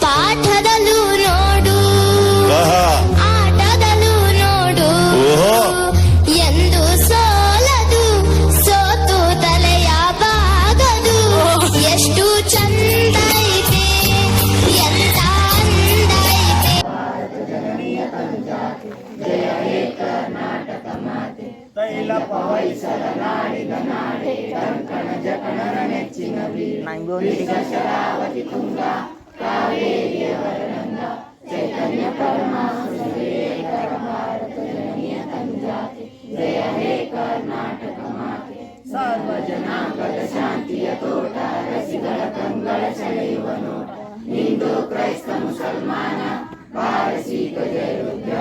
ಪಾಠದಲ್ಲೂ ನೋಡು. ಆಟದಲ್ಲೂ ನೋಡು. ಎಂದು ಸೋಲದು ಸೋತು ತಲೆಯ ಬಾಗದು. ಎಷ್ಟು ಚಂದ ತೈಲ ನಾಡಿದ ನಾಡೆ ಕಂಕಣ ಜಕಣನ ನೆಚ್ಚಿನ ವೀರ ಶರಾವತಿ ತುಂಗ ಜನಾಂಗದ ಶಾಂತಿಯ ತೋಟ ರಸಿಗಳ ಕಂಗಳ ಸೆಳೆಯುವ ನೋಟ ಹಿಂದೂ ಕ್ರೈಸ್ತ ಮುಸಲ್ಮಾನ ಪಾರಸೀಕ ಜಯೋದ್ಯಾನ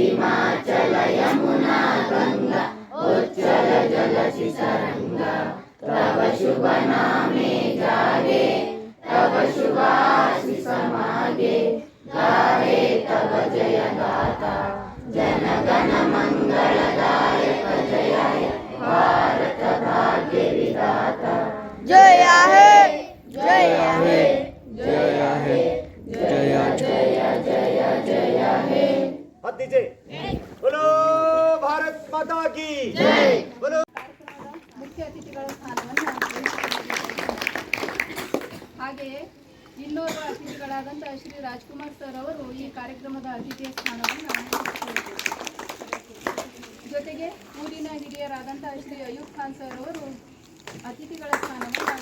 हिमाचल यमुना गंगा तव शुभ नामे जागे तव शुभाशि समागे ಇನ್ನೋರ್ವ ಅತಿಥಿಗಳಾದಂತಹ ಶ್ರೀ ರಾಜ್ಕುಮಾರ್ ಸರ್ ಅವರು ಈ ಕಾರ್ಯಕ್ರಮದ ಅತಿಥಿಯ ಸ್ಥಾನವನ್ನು ಜೊತೆಗೆ ಊರಿನ ಹಿರಿಯರಾದಂತಹ ಶ್ರೀ ಅಯೂಬ್ ಖಾನ್ ಸರ್ ಅವರು ಅತಿಥಿಗಳ ಸ್ಥಾನವನ್ನು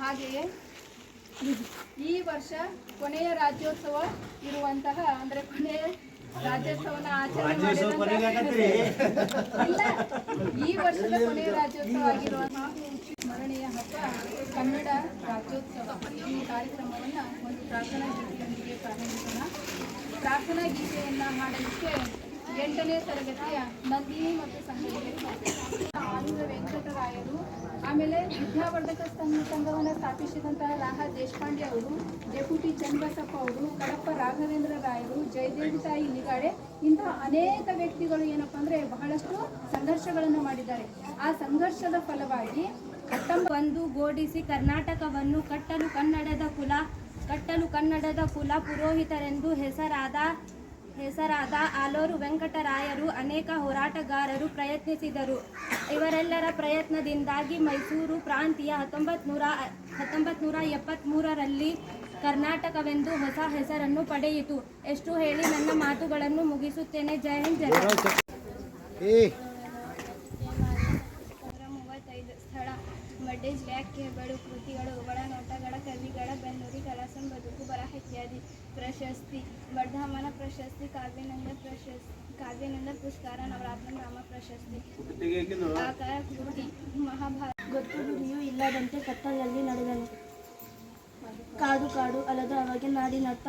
ಹಾಗೆಯೇ ಈ ವರ್ಷ ಕೊನೆಯ ರಾಜ್ಯೋತ್ಸವ ಇರುವಂತಹ ಅಂದ್ರೆ ಕೊನೆಯ ರಾಜ್ಯೋತ್ಸವನ ಆಚರಣೆ ಇಲ್ಲ ಈ ವರ್ಷದ ಕೊನೆಯ ರಾಜ್ಯೋತ್ಸವ ಆಗಿರುವ ಹಾಗೂ ಸ್ಮರಣೀಯ ಹಬ್ಬ ಕನ್ನಡ ರಾಜ್ಯೋತ್ಸವ ಈ ಕಾರ್ಯಕ್ರಮವನ್ನು ಪ್ರಾರ್ಥನಾ ಗೀತೆಯನ್ನು ಹಾಡಲಿಕ್ಕೆ ಎಂಟನೇ ತರಗತಿಯ ನಂದಿನಿ ಮತ್ತು ಸಂಘಟನೆ ಆನಂದ ವೆಂಕಟರಾಯರು, ಆಮೇಲೆ ವಿದ್ಯಾವರ್ಧಕ ಸಂಘ ಸಂಘವನ್ನು ಸ್ಥಾಪಿಸಿದಂತಹ ರಾಹ ದೇಶಪಾಂಡೆ ಅವರು, ಡೆಪ್ಯೂಟಿ ಚನ್ನಬಸಪ್ಪ ಅವರು, ಕಡಪ್ಪ ರಾಘವೇಂದ್ರ ರಾಯರು, ಜಯದೇವಿ ತಾಯಿ ನಿಗಾಡೆ ಇಂತಹ ಅನೇಕ ವ್ಯಕ್ತಿಗಳು ಏನಪ್ಪ ಅಂದರೆ ಬಹಳಷ್ಟು ಸಂಘರ್ಷಗಳನ್ನು ಮಾಡಿದ್ದಾರೆ. ಆ ಸಂಘರ್ಷದ ಫಲವಾಗಿ ಹತ್ತೊಂಬ ಒಂದು ಗೋಡಿಸಿ ಕರ್ನಾಟಕವನ್ನು ಕಟ್ಟಲು ಕನ್ನಡದ ಕುಲ ಕಟ್ಟಲು ಕನ್ನಡದ ಕುಲ ಪುರೋಹಿತರೆಂದು ಹೆಸರಾದ ಹೆಸರಾದ ಆಲೂರು ವೆಂಕಟರಾಯರು ಅನೇಕ ಹೋರಾಟಗಾರರು ಪ್ರಯತ್ನಿಸಿದರು. ಇವರೆಲ್ಲರ ಪ್ರಯತ್ನದಿಂದಾಗಿ ಮೈಸೂರು ಪ್ರಾಂತೀಯ ಹತ್ತೊಂಬತ್ತು ನೂರ ಹತ್ತೊಂಬತ್ತು ಕರ್ನಾಟಕವೆಂದು ಹೊಸ ಹೆಸರನ್ನು ಪಡೆಯಿತು. ಎಷ್ಟು ಹೇಳಿ ನನ್ನ ಮಾತುಗಳನ್ನು ಮುಗಿಸುತ್ತೇನೆ. ಜಯ ಹಿಂದ್, ಜೈ ಭಾರತ್. ನೂರ ಮೂವತ್ತೈದು ಸ್ಥಳ ಮಡ್ಡೇಜ್ ವ್ಯಾಖ್ಯೆಗಳು ಕೃತಿಗಳು, ಒಳನೋಟಗಳ ಕವಿಗಳ ಬೆನ್ನೂರಿ ಕಲಾಸಂ ಬದುಕು ಬರಹ ಇತ್ಯಾದಿ ಪ್ರಶಸ್ತಿ. ವರ್ಧಮಾನ ಪ್ರಶಸ್ತಿ, ಕಾವ್ಯಾನಂದ ಪ್ರಶಸ್ತಿ, ಕಾವ್ಯಾನಂದ ಪುರಸ್ಕಾರ ನವರತ್ನ ರಾಮ ಪ್ರಶಸ್ತಿ. ಆಕಾರ ಕೃತಿ, ಮಹಾಭಾರತ. ಗೊತ್ತು ಗುರಿಯೂ ಇಲ್ಲದಂತೆ ಕತ್ತಲಲ್ಲಿ ನಡೆದನು ಕಾಡು ಕಾಡು ಅಲದ ಅವಾಗ ನಾಡಿನತ್ತ.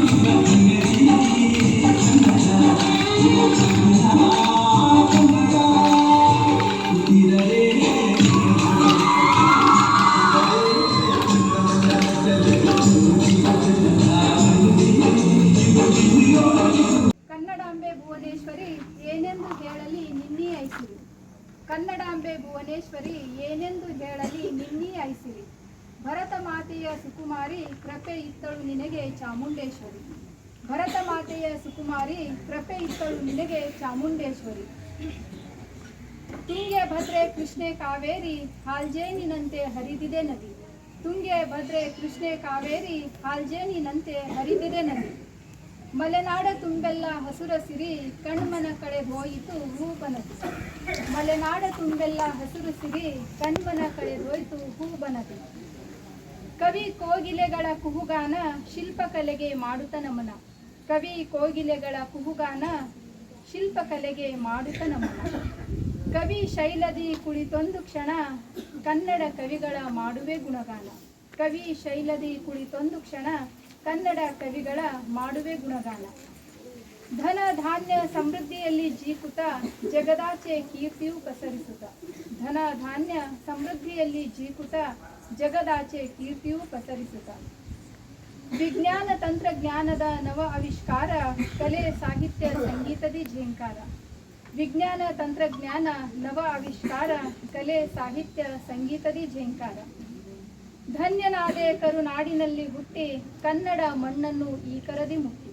ಕನ್ನಡಾಂಬೆ ಭುವನೇಶ್ವರಿ ಏನೆಂದು ಹೇಳಲಿ ನಿನ್ನೀ ಐಸಿರಿ ಭರತ ಮಾತೆಯ ಸುಕುಮಾರಿ ಕೃಪೆ ಇತ್ತಳು ನಿನಗೆ ಚಾಮುಂಡೇಶ್ವರಿ. ಭರತ ಮಾತೆಯ ಸುಕುಮಾರಿ ಕೃಪೆ ಇತ್ತಳು ನಿನಗೆ ಚಾಮುಂಡೇಶ್ವರಿ. ತುಂಗೆ ಭದ್ರೆ ಕೃಷ್ಣೆ ಕಾವೇರಿ ಹಾಲ್ಜೇನಿನಂತೆ ಹರಿದಿದೆ ನದಿ. ತುಂಗೆ ಭದ್ರೆ ಕೃಷ್ಣೆ ಕಾವೇರಿ ಹಾಲ್ಜೇನಿನಂತೆ ಹರಿದಿದೆ ನದಿ. ಮಲೆನಾಡ ತುಂಬೆಲ್ಲ ಹಸುರ ಸಿರಿ ಕಣ್ಮನ ಕಳೆ ಹೋಯಿತು ಹೂಬನದಿ ಮಲೆನಾಡ ತುಂಬೆಲ್ಲ ಹಸುರು ಸಿರಿ ಕಣ್ಮನ ಕಡೆ ಹೋಯಿತು ಹೂಬನದಿ ಕವಿ ಕೋಗಿಲೆಗಳ ಕುಹುಗಾನ ಶಿಲ್ಪಕಲೆಗೆ ಮಾಡುತ್ತ ನಮನ. ಕವಿ ಕೋಗಿಲೆಗಳ ಕುಹುಗಾನ ಶಿಲ್ಪಕಲೆಗೆ ಮಾಡುತ್ತ ನಮನ. ಕವಿ ಶೈಲದಿ ಕುಳಿತೊಂದು ಕ್ಷಣ ಕನ್ನಡ ಕವಿಗಳ ಮಾಡುವೆ ಗುಣಗಾನ. ಕವಿ ಶೈಲದಿ ಕುಳಿತೊಂದು ಕ್ಷಣ ಕನ್ನಡ ಕವಿಗಳ ಮಾಡುವೆ ಗುಣಗಾನ. ಧನ ಧಾನ್ಯ ಸಮೃದ್ಧಿಯಲ್ಲಿ ಜೀಕುತ, ಜಗದಾಚೆ ಕೀರ್ತಿಯು ಪಸರಿಸುತ್ತ ಧನ ಧಾನ್ಯ ಸಮೃದ್ಧಿಯಲ್ಲಿ ಜೀಕುತ, ಜಗದಾಚೆ ಕೀರ್ತಿಯು ಪಸರಿಸುತ್ತ ವಿಜ್ಞಾನ ತಂತ್ರಜ್ಞಾನದ ನವ ಆವಿಷ್ಕಾರ, ಕಲೆ, ಸಾಹಿತ್ಯ, ಸಂಗೀತದಿ ಝೇಂಕಾರ ವಿಜ್ಞಾನ ತಂತ್ರಜ್ಞಾನ, ನವ ಆವಿಷ್ಕಾರ, ಕಲೆ, ಸಾಹಿತ್ಯ, ಸಂಗೀತದಿ ಝೇಂಕಾರ ಧನ್ಯನಾದೆ ಕರುನಾಡಿನಲ್ಲಿ ಹುಟ್ಟಿ ಕನ್ನಡ ಮಣ್ಣನ್ನು ಈ ಕರದಿ ಮುಟ್ಟಿ.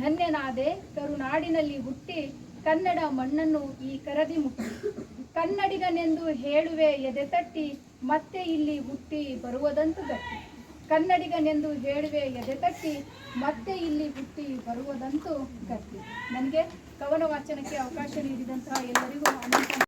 ಧನ್ಯನಾದೆ ಕರುನಾಡಿನಲ್ಲಿ ಹುಟ್ಟಿ ಕನ್ನಡ ಮಣ್ಣನ್ನು ಈ ಕರದಿ ಮುಟ್ಟಿ. ಕನ್ನಡಿಗನೆಂದು ಹೇಳುವೆ ಎದೆ ತಟ್ಟಿ, ಮತ್ತೆ ಇಲ್ಲಿ ಹುಟ್ಟಿ ಬರುವುದಂತೂ ಗಟ್ಟಿ. ಕನ್ನಡಿಗನೆಂದು ಹೇಳುವೆ ಎದೆ ತಟ್ಟಿ, ಮತ್ತೆ ಇಲ್ಲಿ ಹುಟ್ಟಿ ಬರುವುದಂತೂ ಗಟ್ಟಿ. ನನಗೆ ಕವನ ವಾಚನಕ್ಕೆ ಅವಕಾಶ ನೀಡಿದಂತಹ ಎಲ್ಲ